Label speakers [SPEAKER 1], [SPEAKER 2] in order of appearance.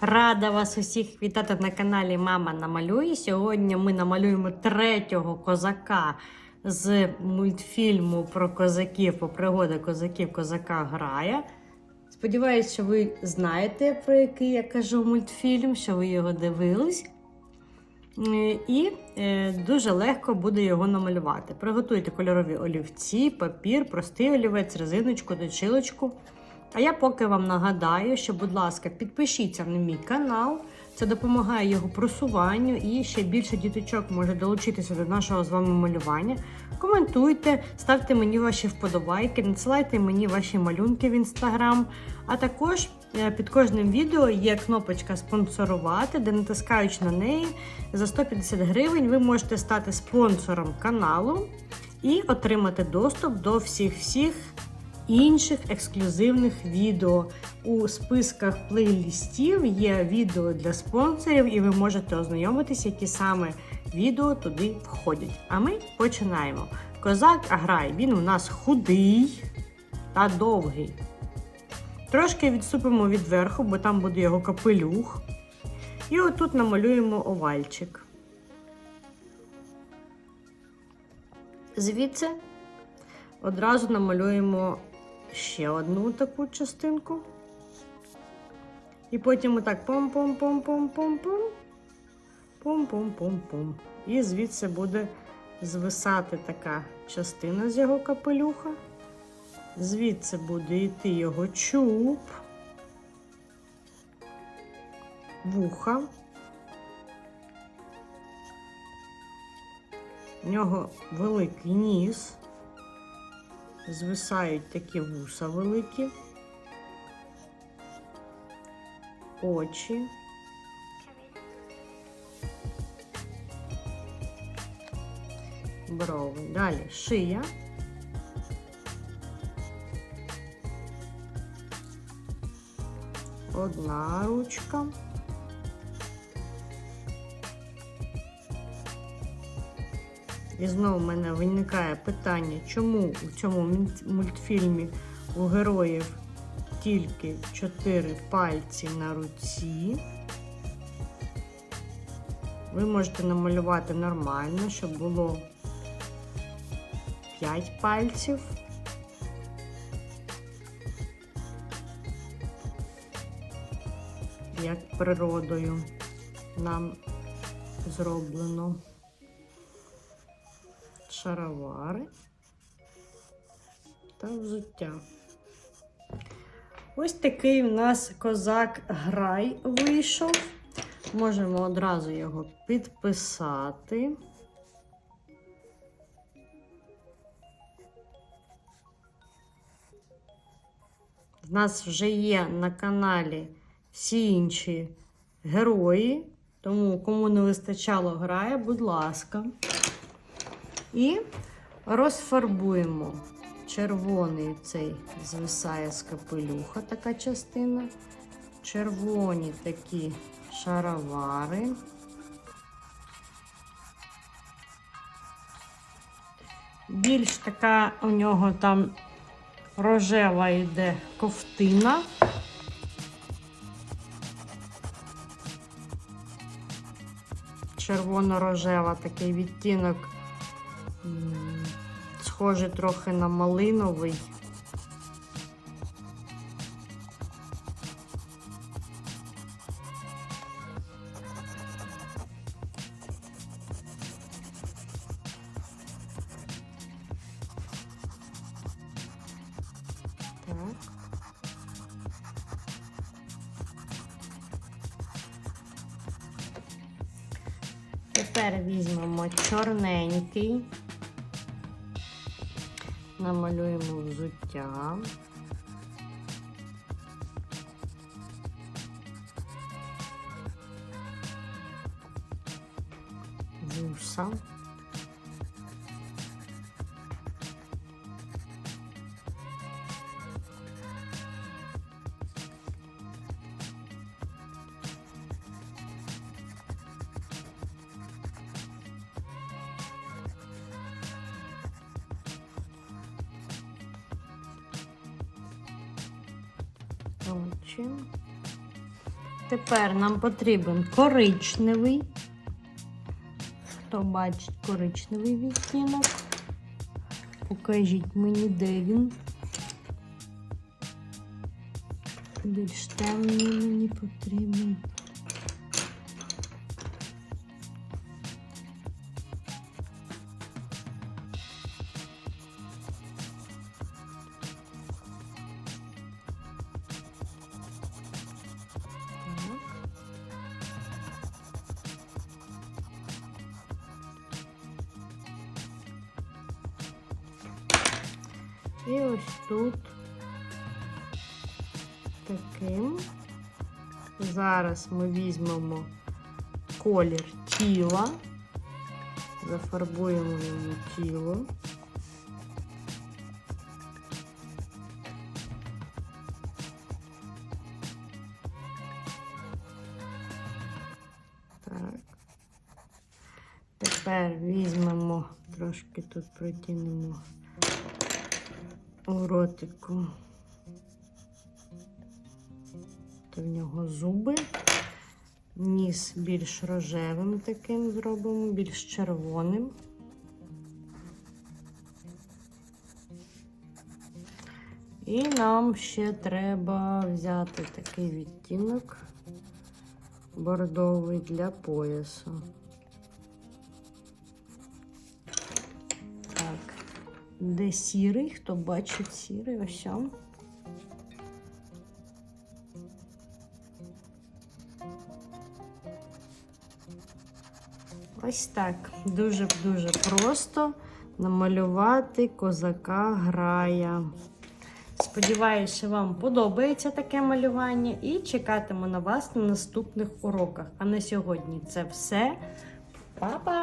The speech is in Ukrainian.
[SPEAKER 1] Рада вас усіх вітати на каналі Мама намалює. Сьогодні ми намалюємо третього козака з мультфільму про козаків, про пригоди козаків Козака грає. Сподіваюсь, що ви знаєте, про який я кажу мультфільм, що ви його дивились. І е, дуже легко буде його намалювати. Приготуйте кольорові олівці, папір, простий олівець, резиночку, точилочку. А я поки вам нагадаю, що, будь ласка, підпишіться на мій канал. Це допомагає його просуванню і ще більше діточок може долучитися до нашого з вами малювання. Коментуйте, ставте мені ваші вподобайки, надсилайте мені ваші малюнки в інстаграм. А також е, під кожним відео є кнопочка спонсорувати, де натискаючи на неї за 150 гривень, ви можете стати спонсором каналу і отримати доступ до всіх-всіх інших ексклюзивних відео. У списках плейлістів є відео для спонсорів, і ви можете ознайомитися, які саме відео туди входять. А ми починаємо. Козак грає, він у нас худий та довгий. Трошки відступимо від верху, бо там буде його капелюх. І отут намалюємо овальчик. Звідси одразу намалюємо ще одну таку частинку. І потім отак пом-пом-пом-пом-пом-пом. Пум-пум-пум-пум. І звідси буде звисати така частина з його капелюха. Звідси буде йти його чуб, вуха. В нього великий ніс. Звисають такі вуса великі, очі. Брови. Далі шия. Одна ручка. І знову в мене виникає питання, чому у цьому мультфільмі у героїв тільки 4 пальці на руці. Ви можете намалювати нормально, щоб було 5 пальців. Як природою нам зроблено шаровари та взуття. Ось такий у нас козак грай вийшов. Можемо одразу його підписати. В нас вже є на каналі всі інші герої, тому кому не вистачало грає, будь ласка. І розфарбуємо червоний цей звисає з капелюха така частина. Червоні такі шаровари. Більш така у нього там рожева йде ковтина. Червоно-рожева такий відтінок Схоже трохи на малиновий. Тепер візьмемо чорненький. Намалюємо взуття. Вуса. Очі. Тепер нам потрібен коричневий. Хто бачить коричневий відтінок? Покажіть мені, де він. Більш темний мені потрібен. І ось тут таким. Зараз ми візьмемо колір тіла, зафарбуємо йому тіло. Тепер візьмемо, трошки тут протягнемо у ротику. То в нього зуби. Ніс більш рожевим таким зробимо, більш червоним. І нам ще треба взяти такий відтінок бордовий для поясу. Де сірий? Хто бачить сірий? Ось он. Ось так. Дуже-дуже просто намалювати козака грая. Сподіваюся, вам подобається таке малювання і чекатиму на вас на наступних уроках. А на сьогодні це все. Па-па!